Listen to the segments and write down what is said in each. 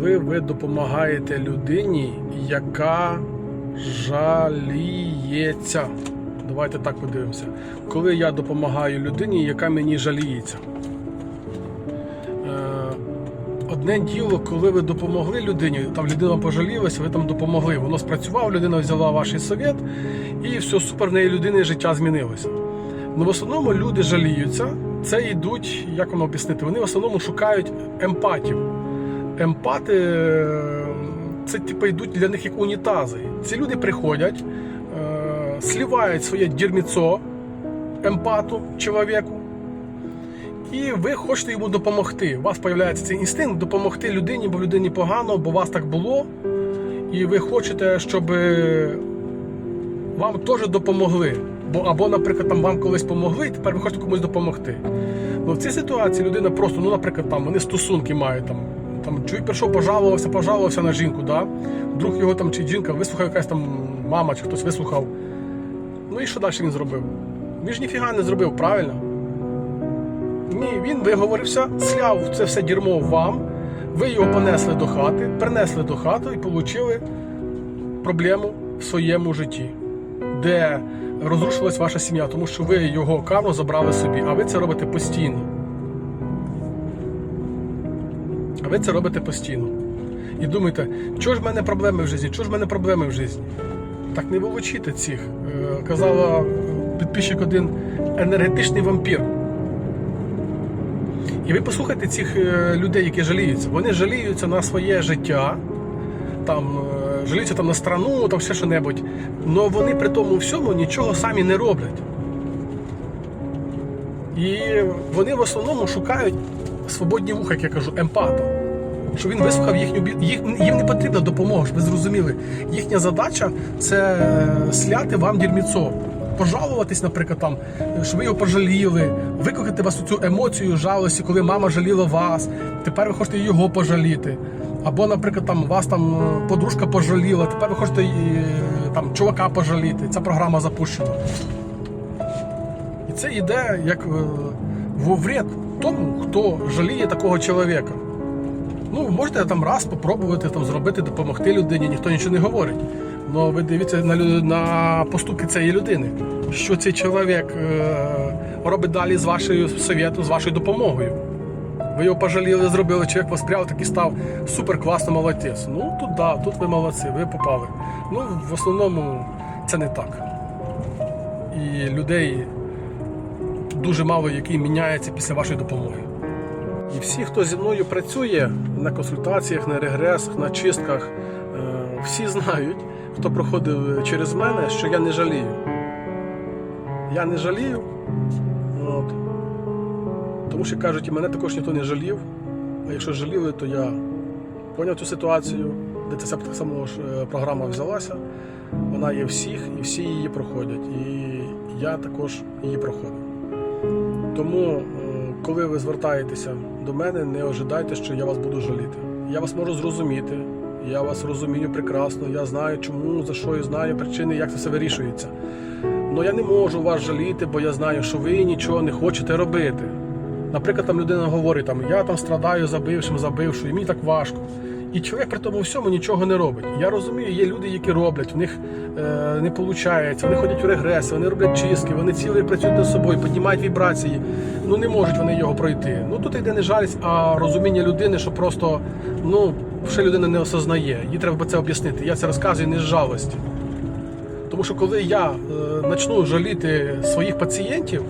коли ви допомагаєте людині, яка жаліється. Давайте так подивимося. Коли я допомагаю людині, яка мені жаліється. Е, Одне діло, коли ви допомогли людині, там людина пожалілася, ви там допомогли. Воно спрацював, людина взяла ваш совет, і все супер, в неї людини життя змінилося. Ну, в основному люди жаліються, це йдуть, як вам об'яснити, вони в основному шукають емпатів. Емпати е, це типу йдуть для них як унітази. Ці люди приходять, е, слівають своє дірміцо емпату, чоловіку, і ви хочете йому допомогти. У вас з'являється цей інстинкт допомогти людині, бо людині погано, бо у вас так було. І ви хочете, щоб е, вам теж допомогли. Бо або, наприклад, там вам колись допомогли, і тепер ви хочете комусь допомогти. Ну в цій ситуації людина просто, ну, наприклад, там вони стосунки мають там. Там чоловік прийшов, пожалувався, пожалувався на жінку, да? Друг його там чи жінка вислухав якась там мама чи хтось вислухав. Ну і що далі він зробив? Він ж ніфіга не зробив, правильно? Ні, він виговорився, сляв це все дерьмо вам, ви його понесли до хати, принесли до хати і отримали проблему в своєму житті, де розрушилась ваша сім'я, тому що ви його карму забрали собі, а ви це робите постійно. Ви це робите постійно. І думаєте, чого ж в мене проблеми в житті, чого ж в мене проблеми в житті? Так не волочите цих. Е, Казала підписчик один енергетичний вампір. І ви послухайте цих е, людей, які жаліються. Вони жаліються на своє життя, там, е, жаліються там на страну, там все що-небудь. Але вони при тому всьому нічого самі не роблять. І вони в основному шукають свободні вуха, як я кажу, емпата. Щоб він вислухав їхню їх, їм не потрібна допомога, щоб ви зрозуміли. Їхня задача це е, сляти вам дірміцо. Пожалуватись, наприклад, там, щоб ви його пожаліли, викликати вас у цю емоцію жалості, коли мама жаліла вас. Тепер ви хочете його пожаліти. Або, наприклад, там вас там е, подружка пожаліла, тепер ви хочете е, там чувака пожаліти. Ця програма запущена. І це йде як во вред тому, хто жаліє такого чоловіка. Ну, можете там раз спробувати там, зробити, допомогти людині, ніхто нічого не говорить. Але ви дивіться на, на поступки цієї людини, що цей чоловік е, робить далі з вашою совєтом, з вашою допомогою. Ви його пожаліли, зробили, чоловік вас пряв, такий став супер класно молодець. Ну тут да, тут ви молодці, ви попали. Ну, в основному це не так. І людей дуже мало, який міняється після вашої допомоги. І всі, хто зі мною працює на консультаціях, на регресах, на чистках, е, всі знають, хто проходив через мене, що я не жалію. Я не жалію. От. Тому що кажуть, і мене також ніхто не жалів. А якщо жаліли, то я поняв цю ситуацію, де ця так само ж е, програма взялася. Вона є всіх, і всі її проходять. І я також її проходив. Тому, е, коли ви звертаєтеся до мене, не ожидайте, що я вас буду жаліти. Я вас можу зрозуміти, я вас розумію прекрасно, я знаю, чому, за що і знаю причини, як це все вирішується. Але я не можу вас жаліти, бо я знаю, що ви нічого не хочете робити. Наприклад, там людина говорить, там, я там страдаю за бившим, за бившою, і мені так важко. І чоловік при тому всьому нічого не робить. Я розумію, є люди, які роблять, в них е, не виходить, вони ходять у регреси, вони роблять чистки, вони цілий працюють над собою, піднімають вібрації. Ну не можуть вони його пройти. Ну тут йде не жалість, а розуміння людини, що просто ну, ще людина не осознає. Їй треба це об'яснити. Я це розказую не з жалості. Тому що коли я е, почну жаліти своїх пацієнтів,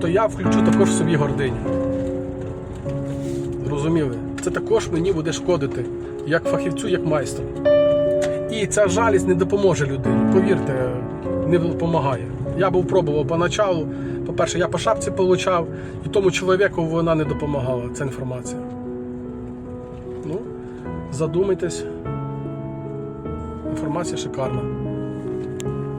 то я включу також в собі гординю. Зрозуміли? Це також мені буде шкодити, як фахівцю, як майстру. І ця жалість не допоможе людині. Повірте, не допомагає. Я був пробував поначалу. По-перше, я по шапці получав, і тому чоловіку вона не допомагала, ця інформація. Ну, задумайтесь. Інформація шикарна.